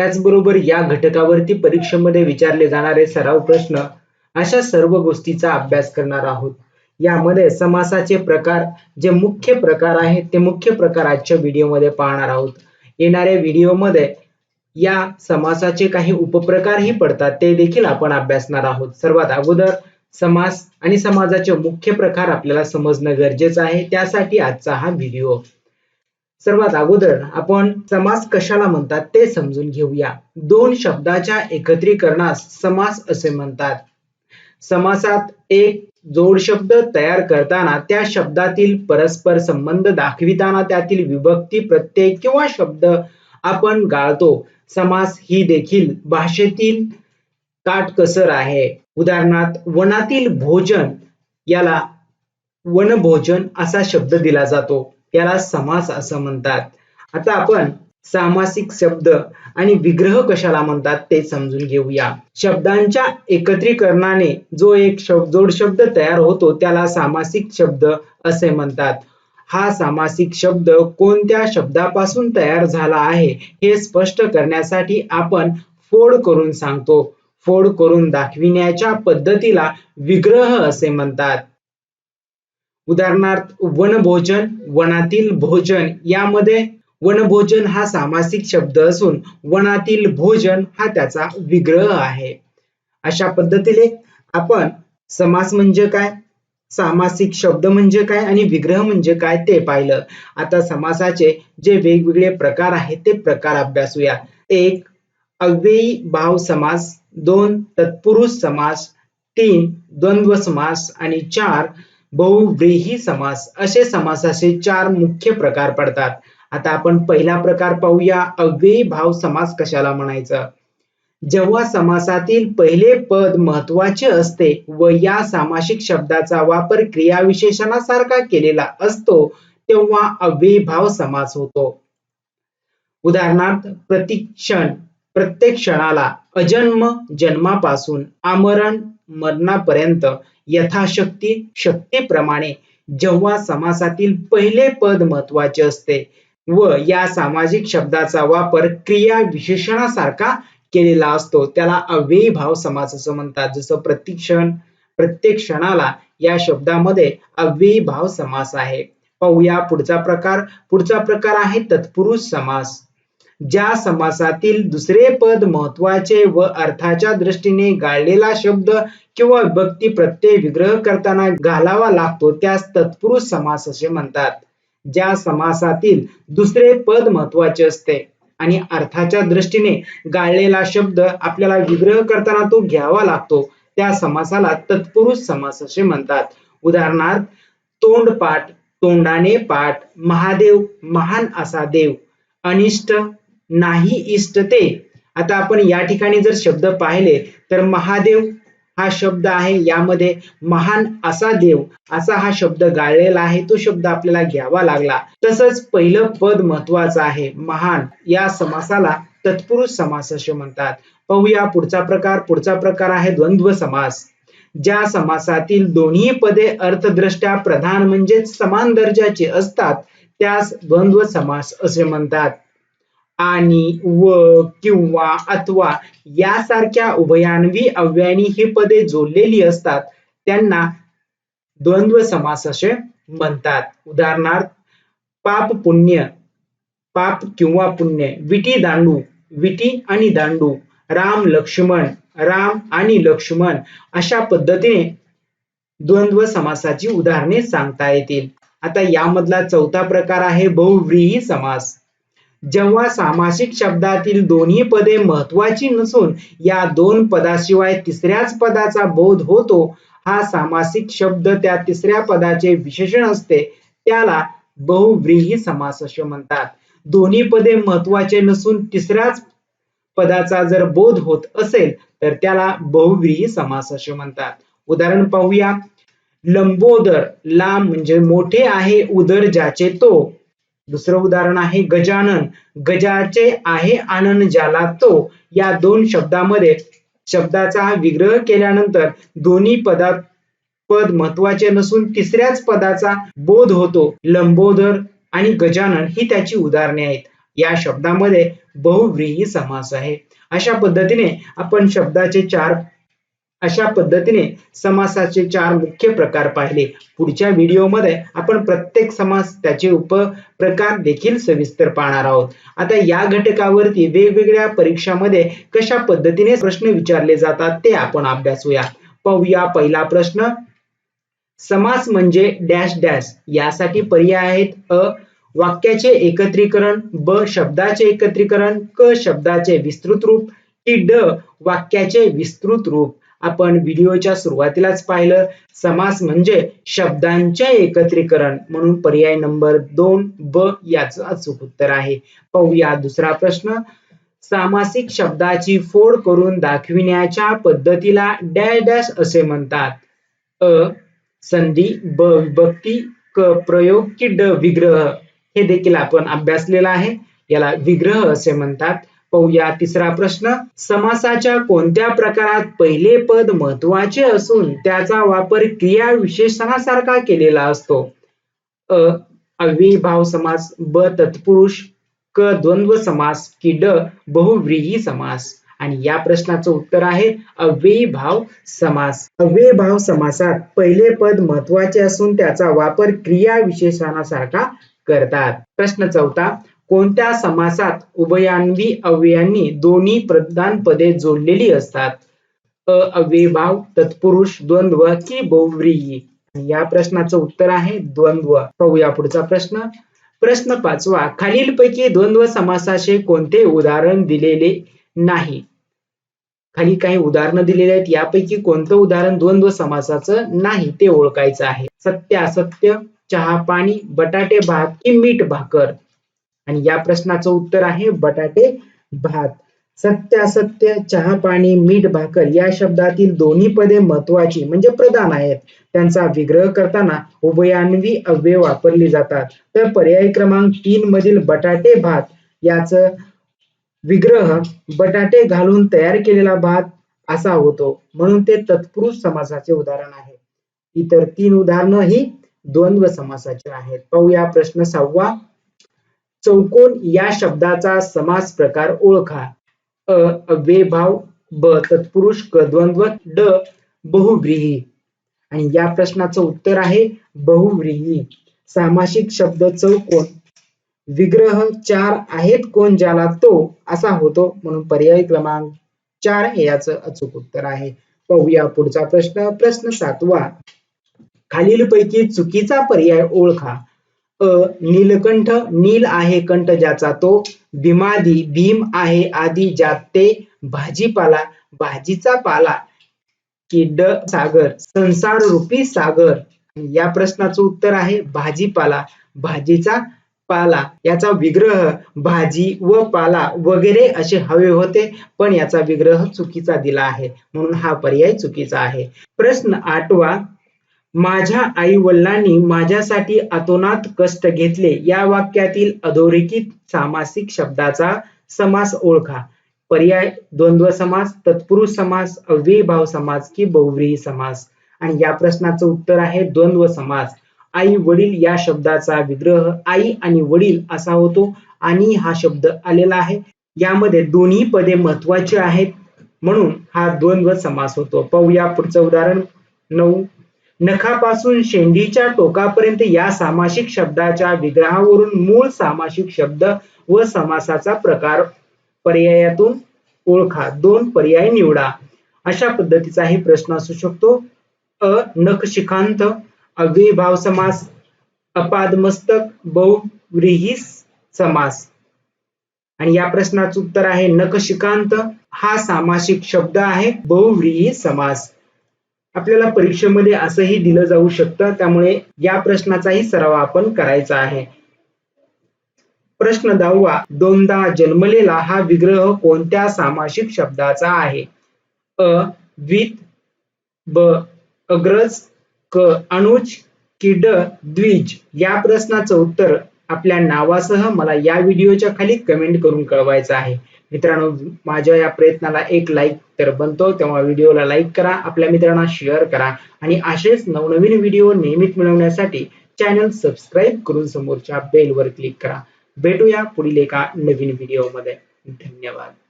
त्याचबरोबर या घटकावरती परीक्षेमध्ये विचारले जाणारे सराव प्रश्न अशा सर्व गोष्टीचा अभ्यास करणार आहोत. यामध्ये समासाचे प्रकार जे मुख्य प्रकार आहेत ते मुख्य प्रकार आजच्या व्हिडिओमध्ये पाहणार आहोत. येणाऱ्या व्हिडिओमध्ये या समासाचे काही उपप्रकारही पडतात ते देखील आपण अभ्यासणार आहोत. सर्वात अगोदर समास आणि समाजाचे मुख्य प्रकार आपल्याला समजणं गरजेचं आहे त्यासाठी आजचा हा व्हिडिओ. सर्वात अगोदर आपण समास कशाला म्हणतात ते समजून घेऊया. दोन शब्दाच्या एकत्रीकरणास समास असे म्हणतात. समासात एक जोड शब्द तयार करताना त्या शब्दातील परस्पर संबंध दाखविताना त्यातील विभक्ती प्रत्यय किंवा शब्द आपण गाळतो. समास ही देखील भाषेतील काटकसर आहे. उदाहरणार्थ वनातील भोजन याला वनभोजन असा शब्द दिला जातो. याला समास असं म्हणतात. आता आपण सामासिक शब्द आणि विग्रह कशाला म्हणतात ते समजून घेऊया. शब्दांच्या एकत्रीकरणाने जो एक शब्द जोड शब्द तयार होतो त्याला सामासिक शब्द असे म्हणतात. हा सामासिक शब्द कोणत्या शब्दापासून तयार झाला आहे हे स्पष्ट करण्यासाठी आपण फोड करून सांगतो. फोड करून दाखविण्याच्या पद्धतीला विग्रह असे म्हणतात. उदाहरणार्थ वनभोजन वनातील भोजन यामध्ये वनभोजन हा सामासिक शब्द असून वनातील भोजन हा त्याचा विग्रह आहे. अशा पद्धतीने आपण समास म्हणजे काय सामासिक शब्द म्हणजे काय आणि विग्रह म्हणजे काय ते पाहिलं. आता समासाचे जे वेगवेगळे प्रकार आहेत ते प्रकार अभ्यासूया. एक अव्ययी भाव समास दोन तत्पुरुष समास तीन द्वंद्व समास आणि चार बहुव्रीही समास. असे समासाचे चार मुख्य प्रकार पडतात. आता आपण पहिला प्रकार पाहूया. अव्ययी भाव समास कशाला म्हणायचा? जेव्हा समासातील पहिले पद महत्त्वाचे असते व या सामासिक शब्दाचा वापर क्रियाविशेषणासारखा केलेला असतो तेव्हा अव्ययी भाव समास होतो. उदाहरणार्थ प्रतिक्षण प्रत्येक क्षणाला अजन्म जन्मापासून आमरण मरणापर्यंत यथाशक्ती शक्तीप्रमाणे जेव्हा समासातील पहिले पद महत्त्वाचे असते व या सामाजिक शब्दाचा वापर क्रिया विशेषणासारखा केलेला असतो त्याला अव्ययी भाव समास असं म्हणतात. जसं प्रतिक्षण प्रत्येक क्षणाला या शब्दामध्ये अव्ययी भाव समास आहे. पाहूया पुढचा प्रकार. पुढचा प्रकार आहे तत्पुरुष समास. ज्या समासातील दुसरे पद महत्त्वाचे व अर्थाच्या दृष्टीने गाळलेला शब्द किंवा विभक्ती प्रत्यय विग्रह करताना घालावा लागतो त्यास तत्पुरुष समास असे म्हणतात ज्या समासातील दुसरे पद महत्त्वाचे असते. आणि अर्थाच्या दृष्टीने गाळलेला शब्द आपल्याला विग्रह करताना तो घ्यावा लागतो त्या समासाला तत्पुरुष समास असे म्हणतात. उदाहरणार्थ तोंडपाठ तोंडाने पाठ महादेव महान असा देव अनिष्ट नाही इष्ट ते आता आपण या ठिकाणी जर शब्द पाहिले तर महादेव हा शब्द आहे. यामध्ये महान असा देव असा हा शब्द गाळलेला आहे. तो शब्द आपल्याला घ्यावा लागला. तसंच पहिलं पद महत्वाचं आहे महान. या समासाला तत्पुरुष समास असे म्हणतात. पाहूया पुढचा प्रकार. पुढचा प्रकार आहे द्वंद्व समास. ज्या समासातील दोन्ही पदे अर्थदृष्ट्या प्रधान म्हणजेच समान दर्जाचे असतात त्यास द्वंद्व समास असे म्हणतात. आणि व किंवा अथवा यासारख्या उभयान्वी अव्ययानी ही पदे जोडलेली असतात त्यांना द्वंद्व समास असे म्हणतात. उदाहरणार्थ पाप पुण्य पाप किंवा पुण्य विटी दांडू विटी आणि दांडू राम लक्ष्मण राम आणि लक्ष्मण अशा पद्धतीने द्वंद्व समासाची उदाहरणे सांगता येतील. आता यामधला चौथा प्रकार आहे बहुव्रीही समास. जेव्हा सामासिक शब्दातील दोन्ही पदे महत्वाची नसून या दोन पदाशिवाय तिसऱ्याच पदाचा बोध होतो हा सामासिक शब्द त्या तिसऱ्या पदाचे विशेषण असते त्याला बहुव्रीही समास असे म्हणतात. दोन्ही पदे महत्त्वाचे नसून तिसऱ्याच पदाचा जर बोध होत असेल तर त्याला बहुव्रीही समास असे म्हणतात. उदाहरण पाहूया. लंबोदर लांब म्हणजे मोठे आहे उदर ज्याचे तो दुसरं उदाहरण आहे गजानन. गजाचे आहे आनंद ज्याला तो या दोन शब्दामध्ये शब्दाचा विग्रह केल्यानंतर दोन्ही पदात पद महत्त्वाचे नसून तिसऱ्याच पदाचा बोध होतो. लंबोदर आणि गजानन ही त्याची उदाहरणे आहेत. या शब्दामध्ये बहुव्रीही समास आहे. अशा पद्धतीने आपण शब्दाचे चार अशा पद्धतीने समासाचे चार मुख्य प्रकार पाहिले. पुढच्या व्हिडिओमध्ये आपण प्रत्येक समास त्याचे उपप्रकार देखील सविस्तर पाहणार आहोत. आता या घटकावरती वेगवेगळ्या परीक्षामध्ये कशा पद्धतीने प्रश्न विचारले जातात ते आपण अभ्यासूया पाहूया पहिला प्रश्न. समास म्हणजे डॅश डॅश. यासाठी पर्याय आहेत अ वाक्याचे एकत्रीकरण ब शब्दाचे एकत्रीकरण क शब्दाचे विस्तृत रूप की ड वाक्याचे विस्तृत रूप. आपण व्हिडिओच्या सुरुवातीलाच पाहिलं. समास म्हणजे शब्दांचे एकत्रीकरण म्हणून पर्याय नंबर दोन ब याचं अचूक उत्तर आहे. पाहूया दुसरा प्रश्न. सामासिक शब्दाची फोड करून दाखविण्याच्या पद्धतीला डॅ डॅश असे म्हणतात. अ संधी ब विभक्ती क प्रयोग की ड विग्रह हे देखील आपण अभ्यासलेलं आहे. याला विग्रह असे म्हणतात. पाहूया. तिसरा प्रश्न समासाच्या कोणत्या प्रकारात पहिले पद महत्त्वाचे असून त्याचा वापर क्रिया विशेषणासारखा केलेला असतो? अ अव्ययीभाव समास ब तत्पुरुष क द्वंद्व समास कि ड बहुव्रीही समास. आणि या प्रश्नाचं उत्तर आहे अव्ययीभाव समास. अव्ययीभाव समासात पहिले पद महत्त्वाचे असून त्याचा वापर क्रिया विशेषणासारखा करतात. प्रश्न चौथा कोणत्या समासात उभयान्वी अव्ययांनी दोन्ही प्रधान पदे जोडलेली असतात? अ अव्ययभाव तत्पुरुष द्वंद्व की बहुव्रीही? या प्रश्नाचं उत्तर आहे द्वंद्व. पाहूया पुढचा प्रश्न. प्रश्न पाचवा खालीलपैकी द्वंद्व समासाचे कोणते उदाहरण दिलेले नाही? खाली काही उदाहरणं दिलेली आहेत यापैकी कोणतं उदाहरण द्वंद्व समासाचं नाही ते ओळखायचं आहे. सत्य असत्य चहा पाणी बटाटे भात की मीठ भाकर? आणि या प्रश्नाचं उत्तर आहे बटाटे भात. सत्य असत्य चहा पाणी मीठ भाकर या शब्दातील दोन्ही पदे महत्वाची म्हणजे प्रधान आहेत. त्यांचा विग्रह करताना उभयान्वी अव्यय वापरली जातात. तर पर्याय क्रमांक तीन मधील बटाटे भात याच विग्रह बटाटे घालून तयार केलेला भात असा होतो. म्हणून ते तत्पुरुष समासाचे उदाहरण आहे. इतर तीन उदाहरणं ही द्वंद्व समासाचे आहेत. पाहूया प्रश्न सहावा. चौकोन या शब्दाचा समास प्रकार ओळखा. अ अव्ययभाव ब तत्पुरुष क द्वंद्व ड बहुव्रीही. आणि या प्रश्नाचं उत्तर आहे बहुव्रीही. सामासिक शब्द चौकोन. विग्रह चार आहेत कोण ज्याला तो असा होतो म्हणून पर्याय क्रमांक चार हे याचं अचूक उत्तर आहे. पाहूया पुढचा प्रश्न. प्रश्न सातवा. खालीलपैकी चुकीचा पर्याय ओळखा. अ नीलकंठ नील आहे कंठ ज्याचा तो भीमादी भीम आहे आदी ज्यात ते भाजीपाला भाजीचा पाला किड सागर संसार रूपी सागर. या प्रश्नाचं उत्तर आहे भाजीपाला भाजीचा पाला. याचा विग्रह भाजी व पाला वगैरे असे हवे होते पण याचा विग्रह चुकीचा दिला आहे. म्हणून हा पर्याय चुकीचा आहे. प्रश्न आठवा. माझ्या आई वडिलांनी माझ्यासाठी अतोनात कष्ट घेतले. या वाक्यातील अधोरेखित सामासिक शब्दाचा समास ओळखा. पर्याय द्वंद्व समास तत्पुरुष समास अव्ययीभाव समास की बहुव्रीही समास. आणि या प्रश्नाचं उत्तर आहे द्वंद्व समास. आई वडील या शब्दाचा विग्रह आई आणि वडील असा होतो आणि हा शब्द आलेला आहे. यामध्ये दोन्ही पदे महत्वाची आहेत. म्हणून हा द्वंद्व समास होतो. पाहूया पुढचं उदाहरण. नऊ नखापासून शेंडीच्या टोकापर्यंत या सामासिक शब्दाच्या विग्रहावरून मूळ सामासिक शब्द व समासाचा प्रकार पर्यायातून ओळखा. दोन पर्याय निवडा. अशा पद्धतीचा हे प्रश्न असू शकतो. अ नखशिखांत अव्ययभाव समास अपादमस्तक बहुव्रीही समास. आणि या प्रश्नाचं उत्तर आहे नखशिकांत हा सामासिक शब्द आहे बहुव्रीही समास. आपल्याला परीक्षेमध्ये असंही दिलं जाऊ शकतं. त्यामुळे या प्रश्नाचाही सराव आपण करायचा आहे. प्रश्न दहावा दोनदा जन्मलेला हा विग्रह कोणत्या सामासिक शब्दाचा आहे? अ द्वित ब अग्रज क अनुज की ड द्विज या प्रश्नाचं उत्तर आपल्या नावासह मला या व्हिडिओच्या खाली कमेंट करून कळवायचं आहे. मित्रांनो माझ्या या प्रयत्नाला एक लाईक तर बनतो तेव्हा व्हिडिओला लाईक करा आपल्या मित्रांना शेअर करा आणि असेच नवनवीन व्हिडिओ नियमित मिळवण्यासाठी चॅनल सबस्क्राईब करून समोरच्या बेलवर क्लिक करा. भेटूया पुढील एका नवीन व्हिडिओमध्ये धन्यवाद.